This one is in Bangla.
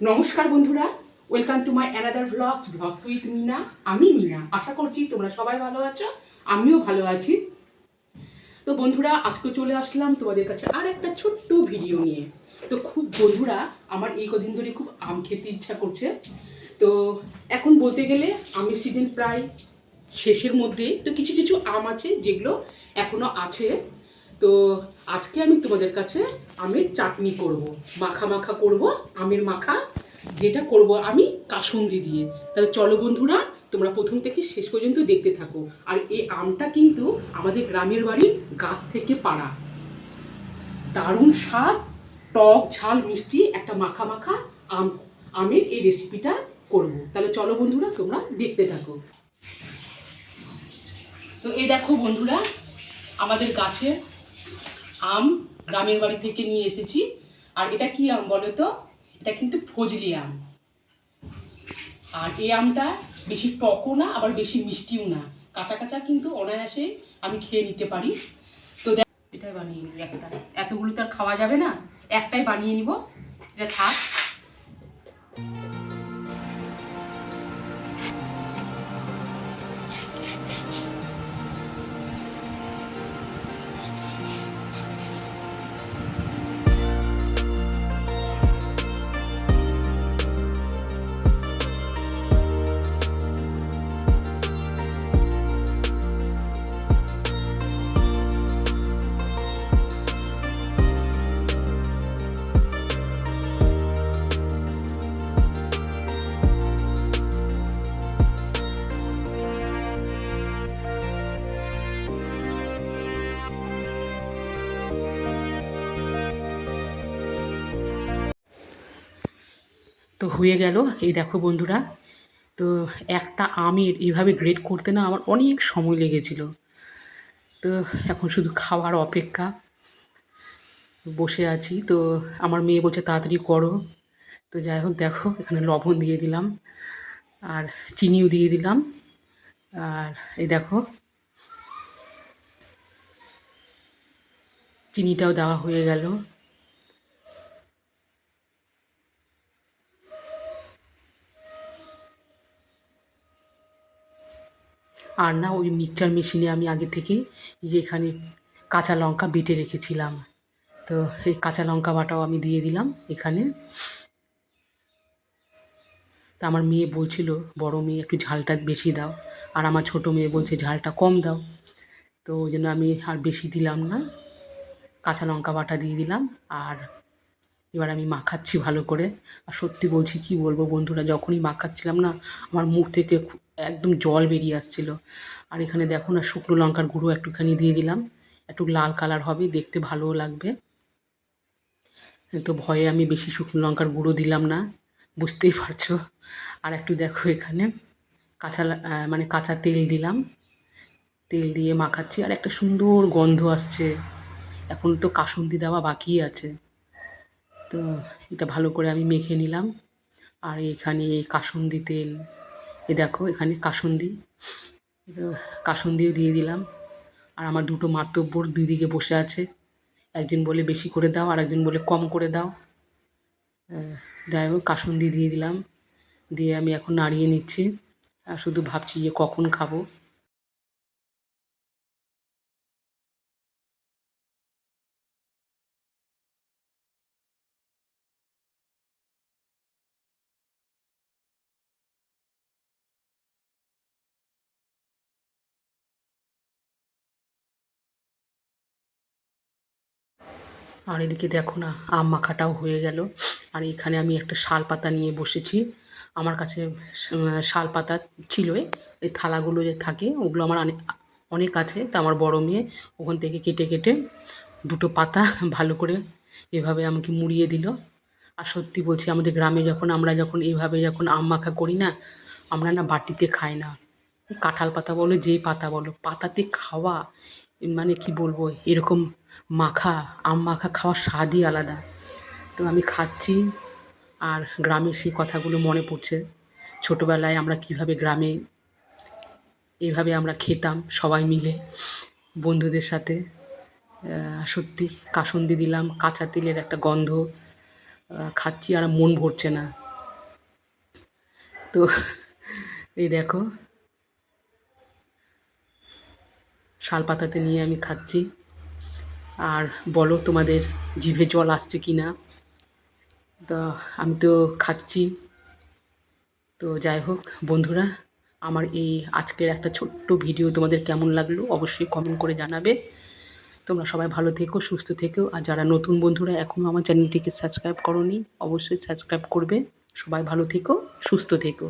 নমস্কার বন্ধুরা welcome to my another vlogs vlogs with Meena আমি মিনা আশা করছি তোমরা সবাই ভালো আছো, আমিও ভালো আছি। তো বন্ধুরা, আজকে চলে আসলাম তোমাদের কাছে আর একটা ছোট্ট ভিডিও নিয়ে। তো খুব বন্ধুরা, আমার এই কদিন ধরে খুব আম খেতে ইচ্ছা করছে। তো এখন বলতে গেলে আমের সিজন প্রায় শেষের মধ্যে তো কিছু কিছু আম আছে যেগুলো এখনও আছে। তো আজকে আমি তোমাদের কাছে আমের চাটনি করব। মাখা মাখা করব, আমের মাখা, যেটা করব আমি কাসুন্দি দিয়ে। তাহলে চলো বন্ধুরা, তোমরা প্রথম থেকে শেষ পর্যন্ত দেখতে থাকো। আর এই আমটা কিন্তু আমাদের গ্রামের বাড়ির গাছ থেকে পাড়া। দারুণ স্বাদ, টক, ঝাল, মিষ্টি একটা মাখা মাখা আম, আমের এই রেসিপিটা করব। তাহলে চলো বন্ধুরা, তোমরা দেখতে থাকো। তো এই দেখো বন্ধুরা, আমাদের গাছে আম গ্রামের বাড়ি থেকে নিয়ে এসেছি। আর এটা কি আম বলো তো? এটা কিন্তু ফজলি আম। আর এই আমটা বেশি টকও না, আবার বেশি মিষ্টিও না। কাঁচা কাঁচা কিন্তু অনায়াসে আমি খেয়ে নিতে পারি। তো দেখ, এটাই বানিয়ে নিই একটা। এতগুলো তো আর খাওয়া যাবে না। একটাই বানিয়ে নিব। এটা থাক। তো হয়ে গেল। এই দেখো বন্ধুরা, তো একটা আমের এইভাবে গ্রেড করতে না আমার অনেক সময় লেগেছিল। তো এখন শুধু খাওয়ার অপেক্ষা। বসে আছি, তো আমার মেয়ে বলছে, তাড়াতাড়ি করো। তো যাই হোক, দেখো, এখানে লবণ দিয়ে দিলাম আর চিনিও দিয়ে দিলাম। আর এই দেখো, চিনিটাও দেওয়া হয়ে গেল। আর না ওই মিক্সচার মেশিনে আমি আগে থেকে যে এখানে কাঁচা লঙ্কা বেটে রেখেছিলাম। তো এই কাঁচা লঙ্কা বাটাও আমি দিয়ে দিলাম এখানে। তা আমার মেয়ে বলছিল, বড় মেয়ে, একটু ঝালটা বেশি দাও। আর আমার ছোট মেয়ে বলছে, ঝালটা কম দাও। তো ওই জন্য আমি আর বেশি দিলাম না। কাঁচা লঙ্কা বাটা দিয়ে দিলাম আর এবার আমি মাখাচ্ছি ভালো করে। আর সত্যি বলছি, কি বলব বন্ধুরা, যখনই মাখাচ্ছিলাম না, আমার মুখ থেকে একদম জল বেরিয়ে আসছিল। আর এখানে দেখো না, শুকনো লঙ্কার গুঁড়ো একটুখানি দিয়ে দিলাম। একটু লাল কালার হবে, দেখতে ভালোও লাগবে। তো ভয়ে আমি বেশি শুকনো লঙ্কার গুঁড়ো দিলাম না, বুঝতেই পারছ। আর একটু দেখো এখানে, কাঁচা মানে কাঁচা তেল দিলাম। তেল দিয়ে মাখাচ্ছি, আর একটা সুন্দর গন্ধ আসছে। এখন তো কাসুন্দি দেওয়া বাকি আছে। তো এটা ভালো করে আমি মেখে নিলাম। আর এখানে কাসুন্দি তেল এ দেখো, এখানে কাসন্দি। কাসন্দিও দিয়ে দিলাম। আর আমার দুটো মাতব্বর দুই দিকে বসে আছে। একজন বলে বেশি করে দাও, আর একজন বলে কম করে দাও। যাই হোক, কাসন্দি দিয়ে দিলাম। দিয়ে আমি এখন নাড়িয়ে নিচ্ছি। আর শুধু ভাবছি যে কখন খাব। আর এদিকে দেখো না, আম মাখাটাও হয়ে গেল। আর এখানে আমি একটা শাল পাতা নিয়ে বসেছি। আমার কাছে শাল পাতা ছিলই। এই থালাগুলো যে থাকে, ওগুলো আমার অনেক অনেক আছে। তা আমার বড় মেয়ে ওখান থেকে কেটে কেটে দুটো পাতা ভালো করে এভাবে আমাকে মুড়িয়ে দিল। আর সত্যি বলছি, আমাদের গ্রামে যখন, আমরা যখন এইভাবে যখন আম মাখা করি না, আমরা না বাটিতে খাই না। কাঁঠাল পাতা বলো, যেই পাতা বলো, পাতাতে খাওয়া মানে কি বলব, এরকম মাখা, আম মাখা খাওয়ার স্বাদই আলাদা। তো আমি খাচ্ছি আর গ্রামের সেই কথাগুলো মনে পড়ছে। ছোটোবেলায় আমরা কীভাবে গ্রামে এইভাবে আমরা খেতাম সবাই মিলে বন্ধুদের সাথে। সত্যি কাসন্দি দিলাম, কাঁচা তেলের একটা গন্ধ খাচ্ছি আর মন ভরছে না। তো এই দেখো শাল পাতাতে নিয়ে আমি খাচ্ছি। আর বলো তোমাদের জিভে জল আসছে কি না তো আমি তো খাচ্ছি। তো যাই হোক, বন্ধুরা, আমার এই আজকের একটা ছোট্ট ভিডিও তোমাদের কেমন লাগল অবশ্যই কমেন্ট করে জানাবে। তোমরা সবাই ভালো থেকো, সুস্থ থেকো, আর যারা নতুন বন্ধুরা এখনও আমার চ্যানেলটিকে সাবস্ক্রাইব করনি, অবশ্যই সাবস্ক্রাইব করবে। সবাই ভালো থেকো, সুস্থ থেকো।